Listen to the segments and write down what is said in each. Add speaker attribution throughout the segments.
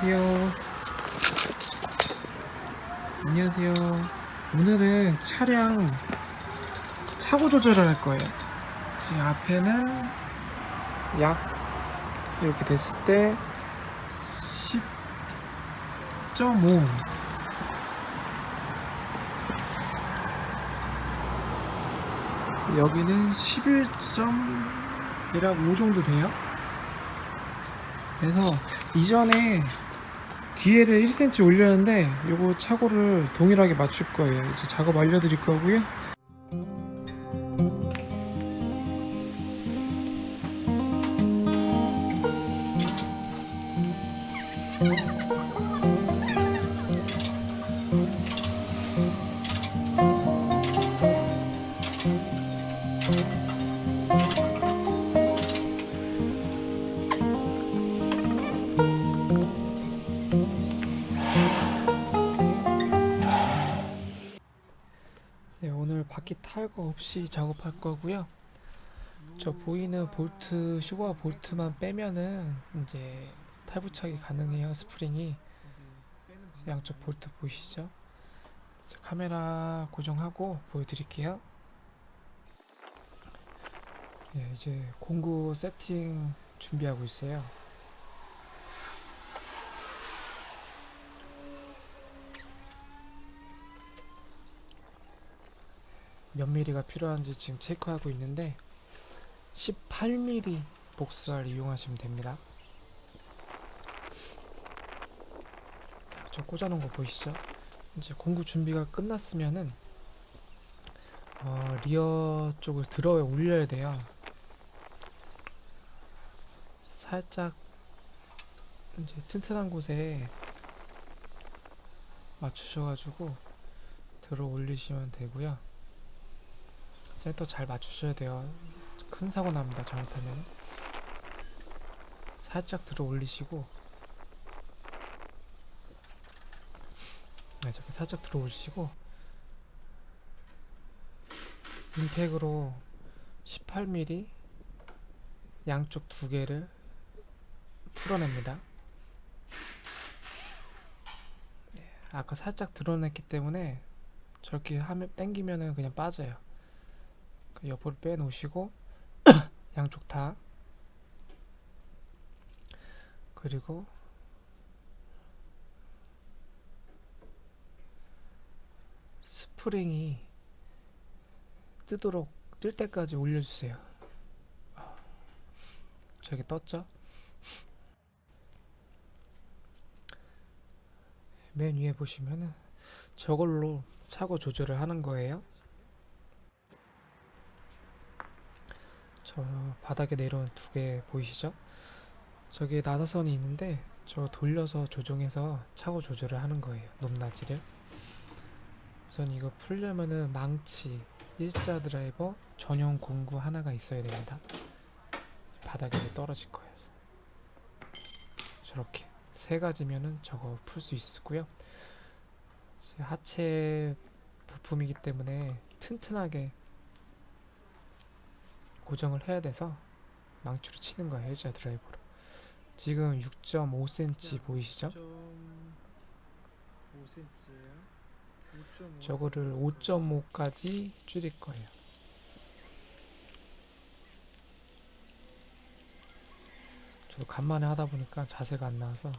Speaker 1: 안녕하세요. 안녕하세요. 오늘은 차량 차고 조절을 할 거예요. 지금 앞에는 약 이렇게 됐을 때 10.5 여기는 11. 대략 5 정도 돼요. 그래서 이전에 기회를 1cm 올렸는데 요거 차고를 동일하게 맞출 거예요. 이제 작업 알려드릴 거고요. 탈거 없이 작업할 거고요. 저 보이는 볼트 슈가 볼트만 빼면은 이제 탈부착이 가능해요. 스프링이 양쪽 볼트 보이시죠? 자, 카메라 고정하고 보여드릴게요. 예, 이제 공구 세팅 준비하고 있어요. 몇 미리가 필요한지 지금 체크하고 있는데 18mm 복수알 이용하시면 됩니다. 자, 저 꽂아놓은 거 보이시죠? 이제 공구 준비가 끝났으면은 어, 리어 쪽을 들어 올려야 돼요. 살짝 이제 튼튼한 곳에 맞추셔가지고 들어 올리시면 되고요. 센터 잘 맞추셔야 돼요. 큰 사고 납니다. 잘못하면. 살짝 들어 올리시고 네, 저렇게 살짝 들어 올리시고 인텍으로 18mm 양쪽 두 개를 풀어냅니다. 네, 아까 살짝 드러냈기 때문에 저렇게 하면 당기면은 그냥 빠져요. 그 옆으로 빼놓으시고 양쪽 다 그리고 스프링이 뜨도록 뜰 때까지 올려주세요. 아, 저기 떴죠? 맨 위에 보시면은 저걸로 차고 조절을 하는 거예요. 저 바닥에 내려온 두 개 보이시죠? 저기에 나사선이 있는데 저 돌려서 조정해서 차고 조절을 하는 거예요. 높낮이를. 우선 이거 풀려면은 망치, 일자 드라이버, 전용 공구 하나가 있어야 됩니다. 바닥에 떨어질 거예요. 저렇게 세 가지면은 저거 풀 수 있고요. 제 하체 부품이기 때문에 튼튼하게 고정을 해야 돼서 망치로 치는 거예요 일자 드라이버로 지금 6.5cm 보이시죠?
Speaker 2: 5cm예요. 5.5.
Speaker 1: 저거를 5.5까지 줄일 거예요 저도 간만에 하다 보니까 자세가 안 나와서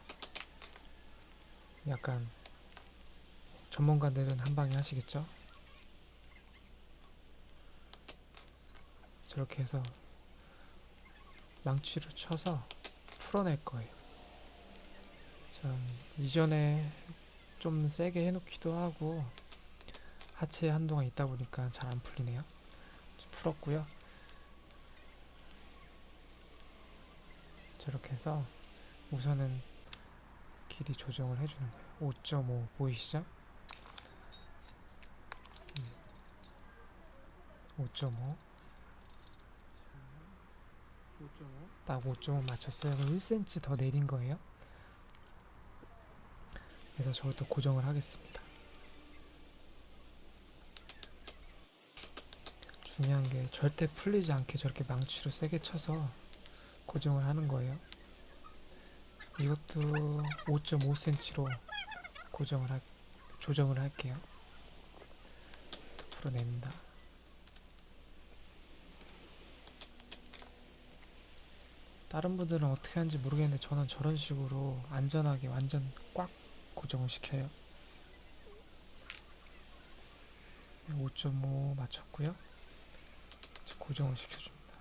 Speaker 1: 약간 전문가들은 한 방에 하시겠죠? 저렇게 해서 망치로 쳐서 풀어낼 거예요. 참 이전에 좀 세게 해놓기도 하고 하체에 한동안 있다 보니까 잘 안 풀리네요. 좀 풀었고요. 저렇게 해서 우선은 길이 조정을 해주는 거예요. 5.5 보이시죠? 음. 5.5
Speaker 2: 5.5.
Speaker 1: 딱 5.5 맞췄어요. 그럼 1cm 더 내린 거예요. 그래서 저것도 고정을 하겠습니다. 중요한 게 절대 풀리지 않게 저렇게 망치로 세게 쳐서 고정을 하는 거예요. 이것도 5.5cm로 고정을 할, 조정을 할게요. 풀어냅니다. 다른 분들은 어떻게 하는지 모르겠는데 저는 저런 식으로 안전하게 완전 꽉 고정을 시켜요. 5.5 맞췄고요. 고정을 시켜줍니다.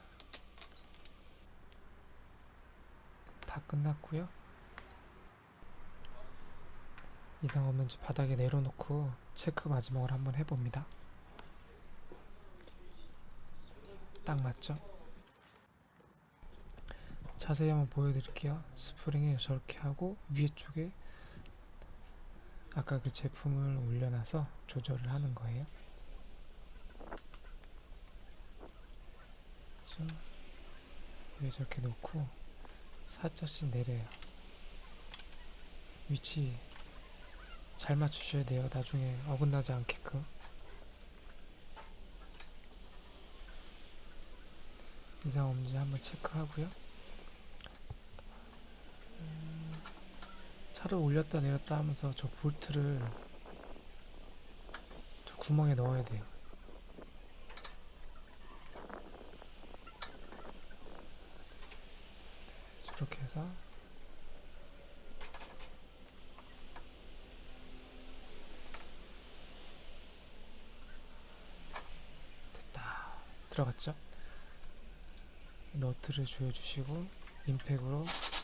Speaker 1: 다 끝났고요. 이상 없는지 바닥에 내려놓고 체크 마지막으로 한번 해봅니다. 딱 맞죠? 자세히 한번 보여드릴게요. 스프링을 저렇게 하고 위에 쪽에 아까 그 제품을 올려놔서 조절을 하는 거예요. 위에 저렇게 놓고 살짝씩 내려요. 위치 잘 맞추셔야 돼요. 나중에 어긋나지 않게끔. 이상 없는지 한번 체크하고요. 차를 올렸다 내렸다 하면서 저 볼트를 저 구멍에 넣어야 돼요. 저렇게 해서 됐다 들어갔죠? 너트를 조여주시고 임팩으로 네,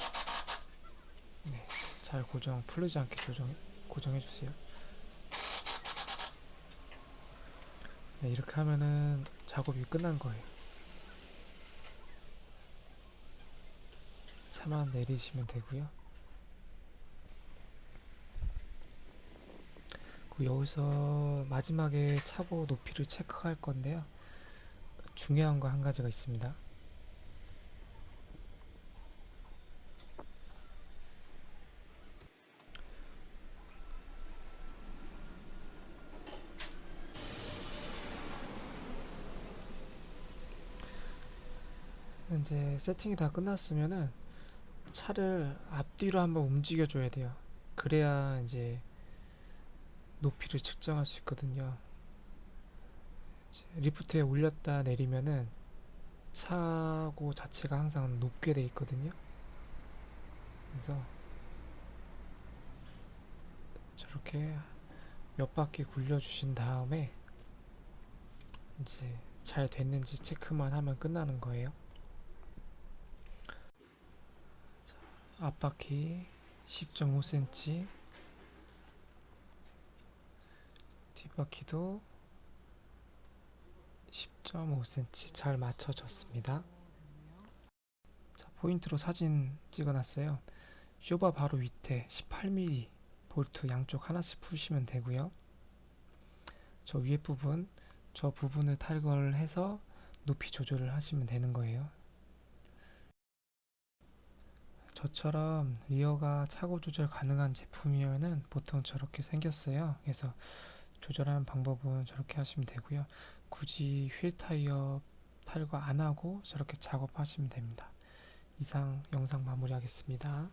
Speaker 1: 잘 고정 풀리지 않게 조정 고정해 주세요. 네, 이렇게 하면은 작업이 끝난 거예요. 차만 내리시면 되고요. 그 여기서 마지막에 차고 높이를 체크할 건데요. 중요한 거 한 가지가 있습니다. 이제 세팅이 다 끝났으면은 차를 앞뒤로 한번 움직여 줘야 돼요. 그래야 이제 높이를 측정할 수 있거든요. 리프트에 올렸다 내리면은 차고 자체가 항상 높게 돼 있거든요. 그래서 저렇게 몇 바퀴 굴려 주신 다음에 이제 잘 됐는지 체크만 하면 끝나는 거예요. 앞바퀴 10.5cm 뒷바퀴도 10.5cm 잘 맞춰졌습니다. 자, 포인트로 사진 찍어놨어요. 쇼바 바로 밑에 18mm 볼트 양쪽 하나씩 푸시면 되고요. 저 위에 부분, 저 부분을 탈거를 해서 높이 조절을 하시면 되는 거예요. 저처럼 리어가 차고 조절 가능한 제품이면은 보통 저렇게 생겼어요. 그래서 조절하는 방법은 저렇게 하시면 되고요. 굳이 휠 타이어 탈거 안 하고 저렇게 작업하시면 됩니다. 이상 영상 마무리하겠습니다.